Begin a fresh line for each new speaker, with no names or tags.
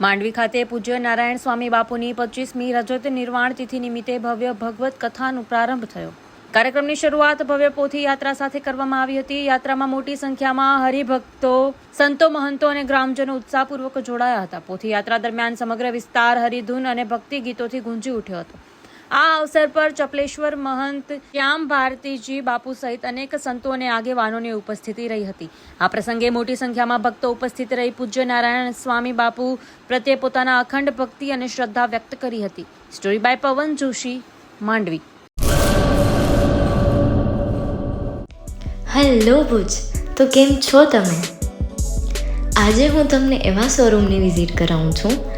માંડવી ખાતે પૂજ્ય નારાયણ સ્વામી બાપુની પચીસમી રજત નિર્વાણ તિથિ નિમિત્તે ભવ્ય ભગવત કથાનો પ્રારંભ થયો. કાર્યક્રમની શરૂઆત ભવ્ય પોથી યાત્રા સાથે કરવામાં આવી હતી. યાત્રામાં મોટી સંખ્યામાં હરિભક્તો, સંતો, મહંતો અને ગ્રામજનો ઉત્સાહપૂર્વક જોડાયા હતા. પોથી યાત્રા દરમિયાન સમગ્ર વિસ્તાર હરિધૂન અને ભક્તિ ગીતોથી ગુંજી ઉઠ્યો હતો. આ અવસર પર ચપલેશ્વર મહંત, શ્યામ ભારતીજી બાપુ સહિત અનેક સંતો અને આગેવાનોની ઉપસ્થિતિ રહી હતી. આ પ્રસંગે મોટી સંખ્યામાં ભક્તો ઉપસ્થિત રહી પૂજ્ય નારાયણ સ્વામી બાપુ પ્રત્યે પોતાના અખંડ ભક્તિ અને શ્રદ્ધા વ્યક્ત કરી હતી. સ્ટોરી બાય પવન જોશી, માંડવી.
હેલો ભુજ, તો કેમ છો તમે? આજે હું તમને એવા શોરૂમની વિઝિટ કરાવું છું